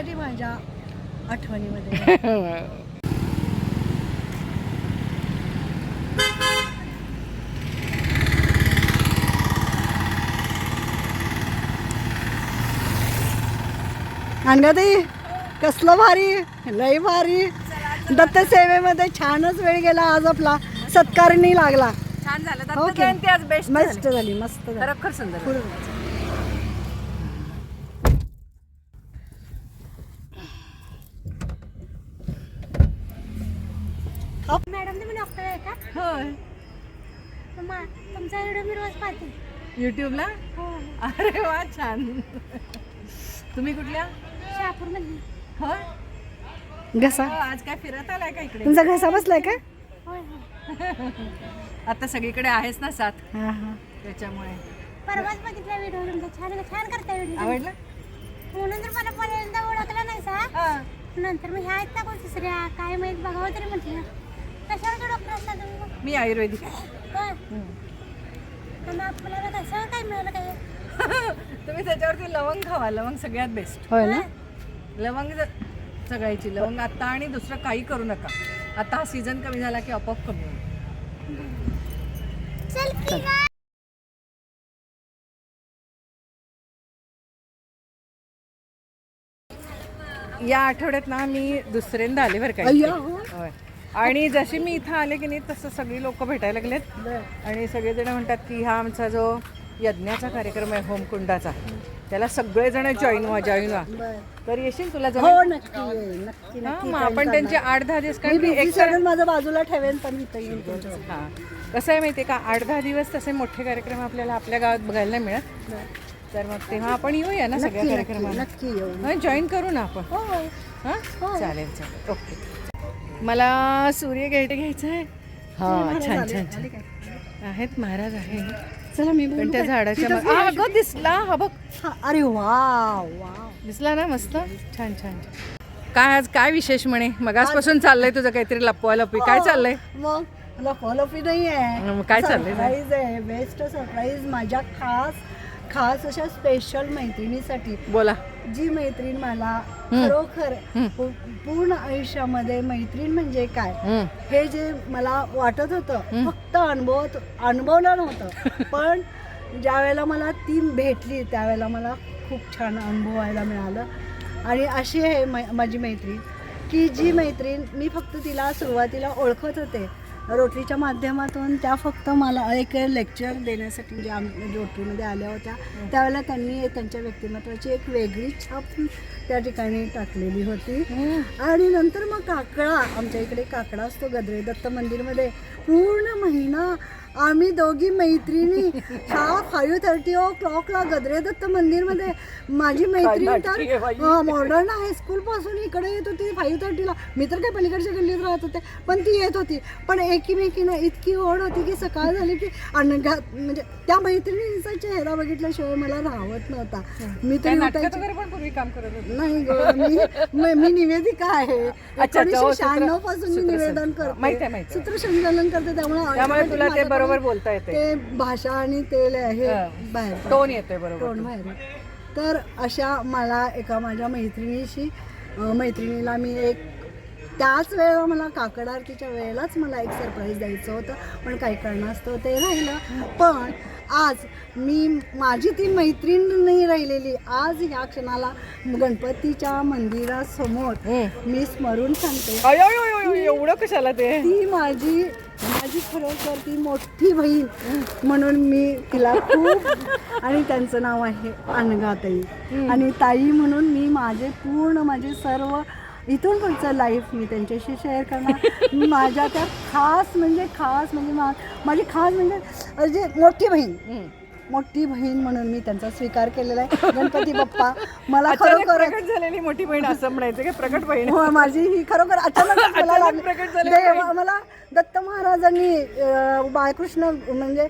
कायमसाठी माझ्या आठवणीमध्ये. अंगाताई कसलं भारी लय भारी. दत्त सेवेमध्ये छानच वेळ गेला आज आपला. सत्कारणी लागला. छान झालं. दत्त. जयंती आज बेस्ट मस्त झाली. मस्त झाली. खरोखर सुंदर. मॅडम तुम्ही डॉक्टर आहे का होय. मा- तुमचा व्हिडिओ मी रोज पाहते. युट्यूबला हो. अरे वा छान. तुम्ही कुठल्या? शहापूरमधली. होय? घसा. हो, आज काय फिरत आलाय का इकडे? तुमचा घसा बसलाय का? होय होय. आता सगळीकडे आहेच ना साथ? हा हा. त्याच्यामुळे. परवाच बघितला व्हिडिओ तुमचा. छान छान करता व्हिडिओ आवडला? म्हणून तर मला पहिल्यांदा ओळखला नाही सा हा. नंतर मी ह्या आहेत ना कोण दुसऱ्या काय माहीत? बघावं तरी म्हटलं. कशावर डॉक्टर असला तुम्ही मग? मी आयुर्वेदिक होय मग आपल्याला कसं काय मिळालं काय तुम्ही त्याच्यावरती लवंग खावा लवंग सगळ्यात बेस्ट होय ना लवंग ज- सगळ्याची लवंग आता आणि दुसरं काही करू नका आता हा सीझन कमी झाला की आपोआप कमी होईल चल की गं. या आठवड्यात ना मी दुसऱ्यांदा आले बरं का इथे. अय्या, हो. होय. आणि जशी मी इथं आले की नाही तसं सगळी लोक भेटायला लागलेत. आणि सगळेजण म्हणतात की हा आमचा जो यज्ञाचा कार्यक्रम आहे होमकुंडाचा त्याला सगळेजण जॉईन व्हा जॉईन व्हा. तर येशील तुला हो? नक्की येईन, नक्की हा, नक्की मग आपण त्यांचे आठ दहा दिवस मी कारण की busy एक तर- schedule माझं बाजूला ठेवेन पण इथं येईन. हा. कसं आहे माहितीये का आठ दहा दिवस तसे मोठे कार्यक्रम आपल्याला आपल्या गावात बघायला नाही मिळत. तर मग तेव्हा आपण येऊया ना सगळ्या नक्की नक्की कार्यक्रमाला? नक्की येऊ. जॉईन करू ना आपण. हो? हा. चालेल चालेल. ओके. मला सूर्य गेट घ्यायचा आहे. हा छान छान छान. आहेत महाराज आहे. चला मी पण त्या? झाडाच्या हा अगं दिसला. हा बघ. हा, अरे वा दिसला ना मस्त. छान छान. काय आज काय विशेष म्हणे? मगासपासून चाललंय तुझं काहीतरी लपवा लपवी काय चाललंय? मग मला फॉलोपी नाही आहे मग काय चाललंय? सरप्राईज आहे बेस्ट सरप्राईज माझ्या खास खास अशा स्पेशल मैत्रिणीसाठी बोला. जी मैत्रीण मला खरोखर पूर्ण आयुष्यामध्ये मैत्रीण म्हणजे काय. हे जे मला वाटत होतं फक्त अनुभवत अनुभवलं नव्हतं. पण ज्या वेळेला मला ती भेटली त्यावेळेला मला खूप छान अनुभवायला मिळालं. आणि अशी आहे माझी मैत्रीण. की जी मैत्रीण मी फक्त तिला सुरुवातीला ओळखत होते रोटरीच्या माध्यमातून त्या फक्त मला एक लेक्चर देण्यासाठी ज्या आम- रोटरीमध्ये आल्या होत्या त्यावेळेला त्यांनी त्यांच्या व्यक्तिमत्वाची एक वेगळी छाप त्या ठिकाणी टाकलेली होती. आणि नंतर मग काकडा आमच्या इकडे काकडा असतो गद्रे दत्त मंदिरमध्ये पूर्ण महिना आम्ही दोघी मैत्रिणी ह्या फाईव्ह थर्टी ओ क्लॉकला गद्रे दत्त मंदिरमध्ये. माझी मैत्रीण. तर मॉडर्न हायस्कूल पासून इकडे येत होती फाईव्ह थर्टीला मी तर काय पलीकडच्या गल्लीत राहत होते पण ती येत होती. पण एकीमेकीनं इतकी ओढ होती की सकाळ झाली की अनघात म्हणजे त्या मैत्रिणीचा चेहरा बघितल्याशिवाय मला राहत नव्हता. मी तरी नाही मी मी- निवेदिका आहे. हो, एकोणीसशे शहाण्णवपासून मी. निवेदन हा, करते. सूत्रसंचालन करते त्यामुळे बरोबर बोलता येते ते भाषा आणि ते हे हा. बाहेर. टोन येतोय बरोबर तोंड बाहेर आहे. तर अशा मला एका माझ्या मैत्रिणीशी मैत्रिणीला मी एक त्याच वेळेला मला काकड आरतीच्या वेळेलाच मला एक सरप्राईज द्यायचं होतं पण काही कारणास्तव ते राहिलं पण आज मी माझी ती मैत्रीण नाही राहिलेली आज ह्या क्षणाला गणपतीच्या मंदिरासमोर. मी स्मरून सांगते एवढं कशाला ते ती माझी माझी खरोखर ती मोठी बहीण म्हणून मी तिला खूप आणि त्यांचं नाव आहे अनघाताई आणि ताई म्हणून मी माझे पूर्ण माझे सर्व इथून पुढचं लाईफ मी त्यांच्याशी शेअर करणार. माझ्या त्या खास म्हणजे खास म्हणजे मा माझी खास म्हणजे जे मोठी बहीण. मोठी बहीण म्हणून मी त्यांचा स्वीकार केलेला आहे. गणपती बाप्पा मला खरोखर प्रकट झालेली मोठी बहीण असं म्हणायचं की? प्रकट बहीण. हो माझी ही खरोखर अचानक मला लागली. प्रकट झाली मला दत्त महाराजांनी बाळकृष्ण म्हणजे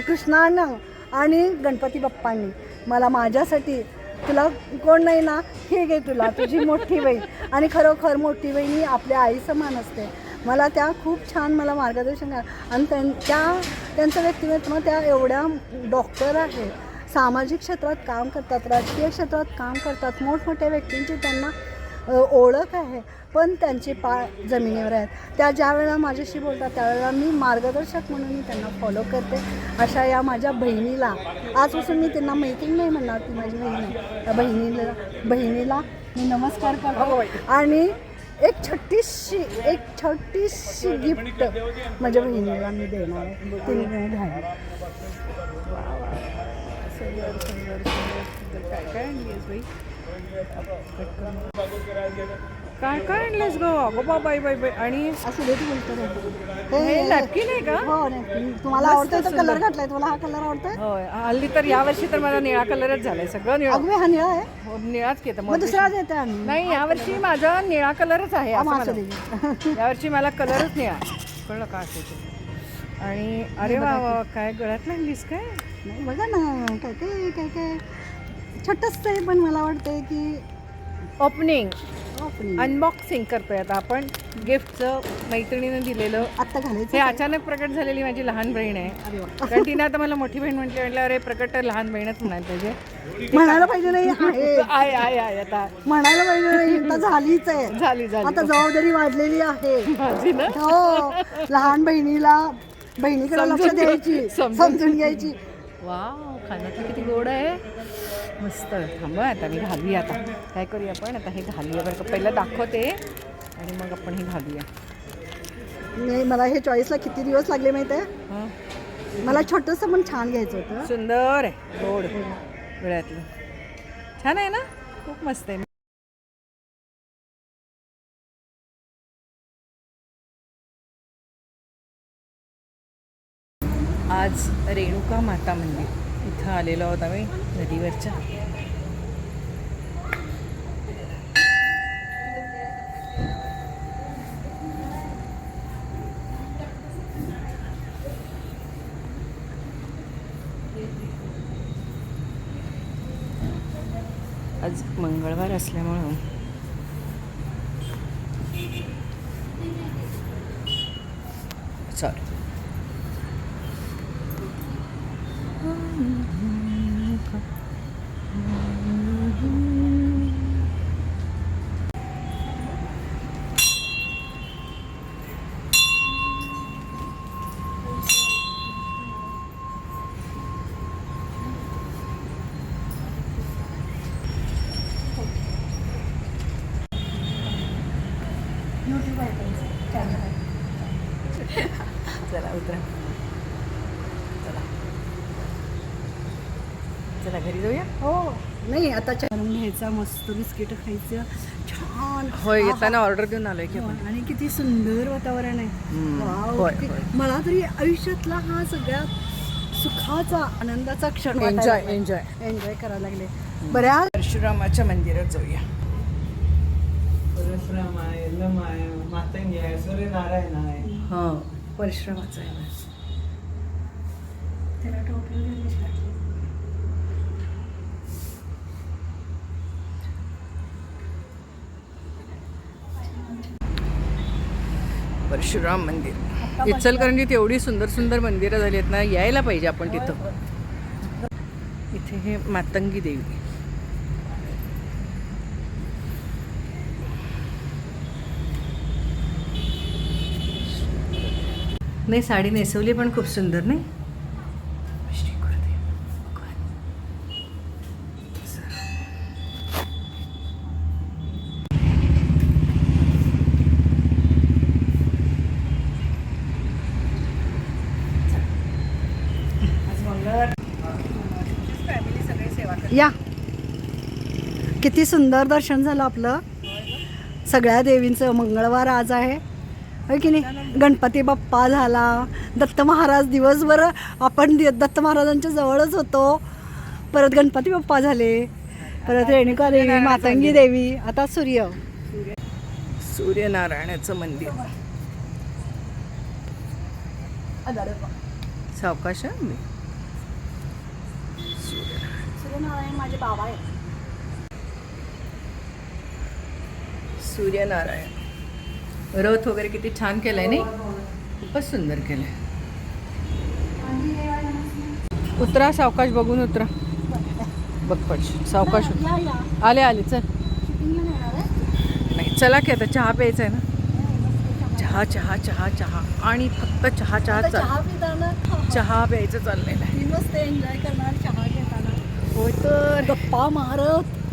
कृष्णानं आणि गणपती बाप्पांनी मला माझ्यासाठी तुला कोण नाही ना हे घे तुला तुझी मोठी बहीण. आणि खरोखर मोठी बहीण ही आपल्या आई समान असते. मला त्या खूप छान मला मार्गदर्शन करा. आणि त्यां- त्या त्यांचं व्यक्तिमत्व त्या एवढ्या डॉक्टर आहे. सामाजिक क्षेत्रात काम करतात राजकीय क्षेत्रात काम करतात. मोठमोठ्या व्यक्तींची त्यांना ओळख आहे. पण त्यांचे पाय जमिनीवर आहेत. त्या ज्या वेळेला माझ्याशी बोलतात त्यावेळेला मी मार्गदर्शक म्हणून मी त्यांना फॉलो करते. अशा या माझ्या बहिणीला. आजपासून मी त्यांना मैत्रीण नाही म्हणणार ती माझी बहीण त्या बहिणीला बहिणीला मी नमस्कार करतो. आणि एक छोटीशी एक छोटीशी गिफ्ट माझ्या बहिणीला मी देणार आहे. ती घ्यावी सुंदर सुंदर सुंदर काय काय आणलीस बाई? काय काय आणलंस ग? अगो बा बाई बाई बाई. आणि असं देत बोलतो हे napkin आहे का? हो. तुम्हाला आवडतोय तो सुंदर. कलर घातलाय. तुम्हाला हा कलर आवडतोय? होय. हल्ली तर यावर्षी तर माझा निळा कलरच झालाय. सगळं निळा. अगदी हा निळा आहे. हो, निळाच घेत मग दुसरा देते नाही यावर्षी माझा निळा कलरच आहे. यावर्षी मला. कलरच निळा कळलं का असेल आणि अरे वा काय गळ्यात लागलीस काय? नाही बघा ना काय काय काय काय? छोटंच आहे पण मला वाटतंय की ओपनिंग. अनबॉक्सिंग करतोय आता आपण. गिफ्टचं मैत्रिणीनं दिलेलं. आत्ता हे घालायचं अचानक प्रकट झालेली माझी लहान बहीण आहे. अरे वा. कारण तिने आता मला मोठी बहीण म्हटली म्हटल्यावर अरे प्रकट तर लहान बहीणच म्हणायला पाहिजे. म्हणायला पाहिजे नाही आहे. आता. म्हणायला पाहिजे नाही आता झालीच आहे. झाली झाली. आता जबाबदारी वाढलेली आहे. माझी ना? हो. लहान बहिणीला बहिणीकडे लक्ष समजून- द्यायची समजून- घ्यायची. वाव खाण्याचं किती गोड आहे. मस्त. थांबा आता मी घालूया आता. काय करूया आपण? आता हे घालूया बरं का. पहिलं दाखवते आणि मग आपण हे घालूया. नाही मला हे चॉईसला किती दिवस लागले माहिती आहे. मला छोटंसं पण छान घ्यायचं होतं. सुंदर आहे. गोड. गळ्यातलं. छान आहे ना? खूप मस्त आहे. आज रेणुका माता मंदिर. इथं आलेलो आहोत आम्ही नदीवरच्या. आज मंगळवार असल्यामुळं सॉरी चला. उतरा. चला. चला घरी जाऊया? हो. नाही आता करून घ्यायचा मस्त बिस्किट खायचं. छान. होय आहा. येताना ऑर्डर देऊन आलोय की हो, आपण आणि किती सुंदर वातावरण आहे. मला तरी आयुष्यातला हा सगळ्यात सुखाचा आनंदाचा क्षण एन्जॉय एन्जॉय एन्जॉय करायला लागले. बऱ्याच परशुरामाच्या मंदिरात जाऊया. परशुराम आहे यल्लम आहे मातंगी आहे सूर्यनारायण आहे हां परशुरामाचं आहे. त्याला टोपी वगैरे कशी घातली? परशुराम मंदिर इचलकरंजीत एवढी सुंदर सुंदर मंदिरं झाली आहेत ना यायला पाहिजे आपण तिथं इथे हे मातंगी देवी नाही साडी नेसवली पण खूप सुंदर नाही? या. किती सुंदर दर्शन झालं आपलं. सगळ्या देवींचं मंगळवार आज आहे. होय की नाही? गणपती बाप्पा झाला. दत्त महाराज दिवसभर आपण दत्त महाराजांच्या जवळच होतो. परत गणपती बाप्पा झाले. परत रेणुका देवी मातंगी देवी आता सूर्य. सूर्यनारायणाचं मंदिर. सावकाश हं मी. सूर्यनारायण माझे बाबा आहे सूर्यनारायण. रथ वगैरे किती छान केलंय नाही? खूपच सुंदर केलंय. उतरा सावकाश बघून उतरा. बघ पडशील सावकाश आले आले चल. आहे नाही चला की आता चहा प्यायचा आहे ना. चहा चहा चहा चहा. आणि फक्त चहा चहा चाल चहा. पिताना चहा प्यायचं चाललेलं आहे मस्त एन्जॉय करणार चहा घेताना. होय तर. गप्पा मारत.